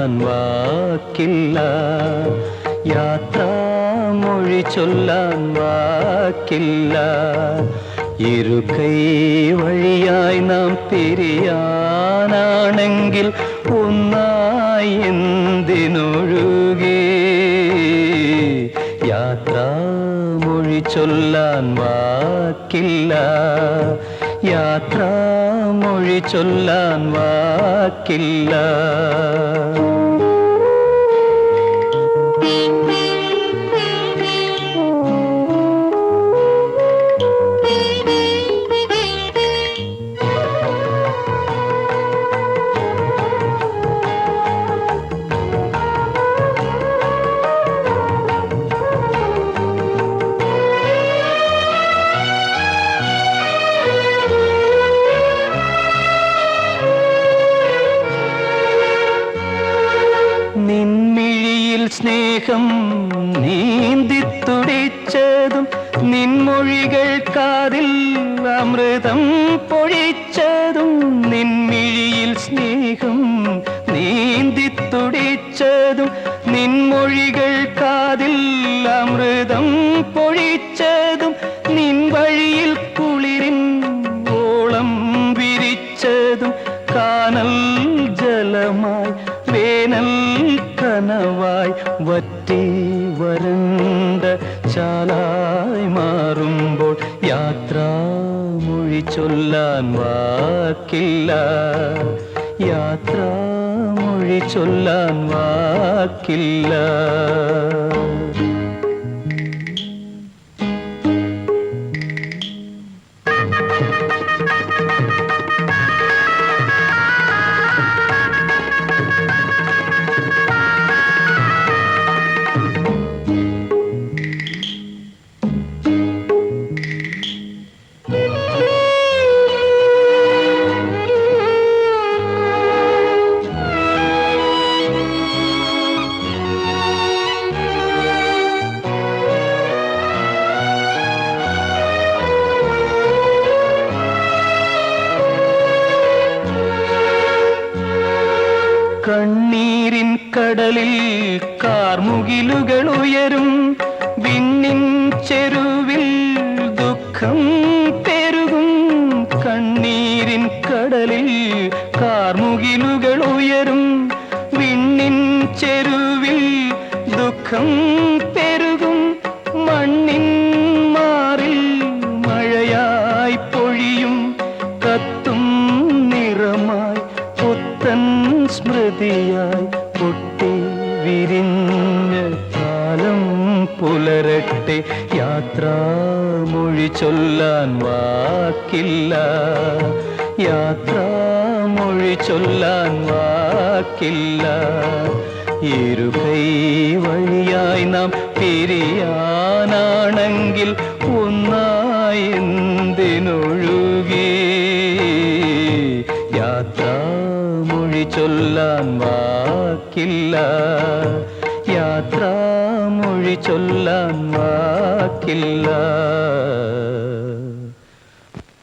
ചൊല്ലാൻ വാക്കില്ല. യാത്രാമൊഴി ചൊല്ലാൻ വാക്കില്ല. ഇരുകൈ വഴിയായി നാം പിരിയാനാണെങ്കിൽ ഒന്നായി എന്തിനൊഴുകേ? യാത്രാമൊഴി ചൊല്ലാൻ വാക്കില്ല. യാത്രാമൊഴി ചൊല്ലാൻ വാക്കില്ല. നിൻമിഴിയിൽ സ്നേഹം നീന്തിത്തുടിച്ചതും നിൻമൊഴികൾ കാതിൽ അമൃതം പൊഴിച്ചതും നിൻമിഴിയിൽ സ്നേഹം നീന്തിത്തുടിച്ചതും നിൻമൊഴികൾ കാതിൽ അമൃതം കനവായി വറ്റി വരണ്ട ചാലായി മാറുമ്പോൾ യാത്രാമൊഴി ചൊല്ലാൻ വാക്കില്ല യാത്രാമൊഴി ചൊല്ലാൻ വാക്കില്ല കടലിൽ കാർമുകിലുകൾ ഉയരും. വിണ്ണിൻ ചെരുവിൽ ദുഃഖം പെരുകും. കണ്ണീരിൻ കടലിൽ കാർമുകിലുകൾ ഉയരും. വിണ്ണിൻ ചെരുവിൽ ദുഃഖം പെരുകും. മണ്ണിൻ മാറിൽ മഴയായി പൊഴിയും. കത്തും നിറമായി പുത്തൻ സ്മൃതിയായി പുലരട്ടെ യാത്രാമൊഴി ചൊല്ലാൻ വാക്കില്ല. യാത്രാമൊഴി ചൊല്ലാൻ വാക്കില്ല. ഇരുകൈ വഴിയായി നാം പിരിയാനാണെങ്കിൽ ഒന്നായി എന്തിനൊഴുകി? യാത്രാമൊഴി ചൊല്ലാൻ വാക്കില്ല. യാത്രാമൊഴി ചൊല്ലാൻ വാക്കില്ല